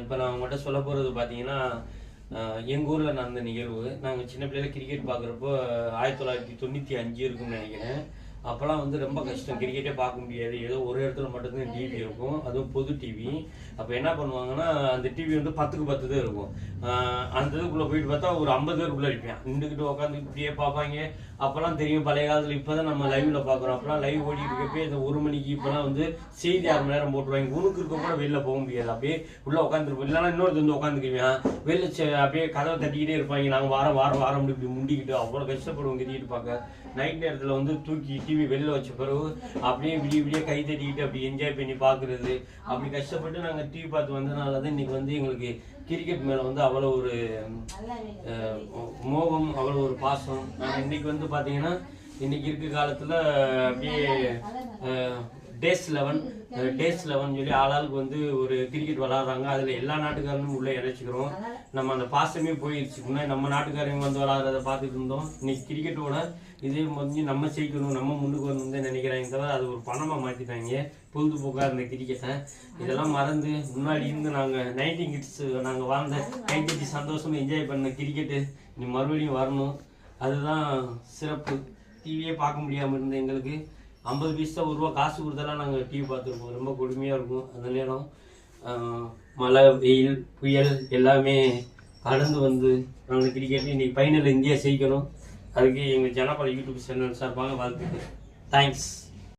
இப்போ நான் உங்கள்கிட்ட சொல்ல போகிறது பார்த்தீங்கன்னா எங்கள் ஊரில் நடந்த நிகழ்வு. நாங்கள் சின்ன பிள்ளையில கிரிக்கெட் பார்க்குறப்போ ஆயிரத்தி தொள்ளாயிரத்தி தொண்ணூற்றி அஞ்சு இருக்கும்னு நினைக்கிறேன். அப்போல்லாம் வந்து ரொம்ப கஷ்டம். கிரிக்கெட்டே பார்க்க முடியாது. ஏதோ ஒரு இடத்துல மட்டும்தான் டிவி இருக்கும். அதுவும் பொது டிவி அப்போ என்ன பண்ணுவாங்கன்னா அந்த டிவி வந்து பத்துக்கு பத்து தான் இருக்கும். அந்த இதுக்குள்ளே போயிட்டு பார்த்தா ஒரு ஐம்பது பேருக்குள்ளே இருப்பேன் நின்றுக்கிட்டு உட்காந்து இப்படியே பார்ப்பாங்க. அப்போல்லாம் தெரியும் பழைய காலத்தில் இப்போ தான் நம்ம லைவில் பார்க்குறோம். அப்போலாம் லைவ் ஓடிட்டு இருக்கப்பே இந்த ஒரு மணிக்கு இப்போலாம் வந்து செய்தி அரை மணி நேரம் போட்டுருவாங்க. உனக்கு இருக்க கூட வெளில போக முடியாது. அப்படியே உள்ளே உட்காந்துருப்போம் இல்லைன்னா இன்னொருத்தர் வந்து உட்காந்துக்குவேன் வெளில அப்படியே கதவை தட்டிக்கிட்டே இருப்பாங்க. நாங்கள் வாரம் வாரம் வாரம் இப்படி இப்படி முண்டிக்கிட்டு அவ்வளோ கஷ்டப்படுவோம். கிரிக்கெட் பார்க்க. நைட் நேரத்தில் வந்து தூக்கி டிவி வெளில வச்ச பிறகு அப்படியே விடிய விடிய கை தட்டிக்கிட்டு அப்படி என்ஜாய் பண்ணி பார்க்குறது. அப்படி கஷ்டப்பட்டு நாங்கள் டிவி பார்த்து வந்தனால தான் இன்னைக்கு வந்து எங்களுக்கு கிரிக்கெட் மேலே வந்து அவ்வளோ ஒரு மோகம் அவ்வளோ ஒரு பாசம். நாங்கள் இன்றைக்கி வந்து பார்த்தீங்கன்னா இன்றைக்கி இருக்க காலத்தில் அப்படியே டேஸ் லெவன். டேஸ் லெவன் சொல்லி ஆளாளுக்கு வந்து ஒரு கிரிக்கெட் விளாட்றாங்க. அதில் எல்லா நாட்டுக்காரனும் உள்ளே இணைச்சிக்கிறோம் நம்ம அந்த பாசமே போயிடுச்சு முன்னாடி நம்ம நாட்டுக்காரங்க வந்து விளாட்றத பார்த்துட்டு இருந்தோம். இன்னைக்கு கிரிக்கெட்டோட இதே வந்து நம்ம ஜெயிக்கணும் நம்ம முன்னுக்கு வரணும் தான் நினைக்கிறாங்க தவிர அது ஒரு பணமாக மாற்றிட்டாங்க பொழுதுபோக்காக இருந்த கிரிக்கெட்டை. இதெல்லாம் மறந்து முன்னாடி இருந்து நாங்கள் நைன்டி கிட்ஸ் நாங்கள் வாழ்ந்த நைன்டி சந்தோஷமாக என்ஜாய் பண்ண கிரிக்கெட்டு நீ மறுபடியும் வரணும். அதுதான் சிறப்பு. டிவியே பார்க்க முடியாமல் இருந்த எங்களுக்கு. ஐம்பது பைசா ஒரு ரூபா காசு கொடுத்தாலாம் நாங்கள் டிவி பார்த்துருப்போம். ரொம்ப கொடுமையாக இருக்கும் அந்த நேரம். மழை வெயில் புயல் எல்லாமே கடந்து வந்து நாங்கள் கிரிக்கெட் இன்றைக்கி ஃபைனல் இந்தியா ஜெயிக்கணும். அதுக்கு எங்கள் ஜனபல யூடியூப் சேனல் சார்பாக வாழ்த்துக்கு தேங்க்ஸ்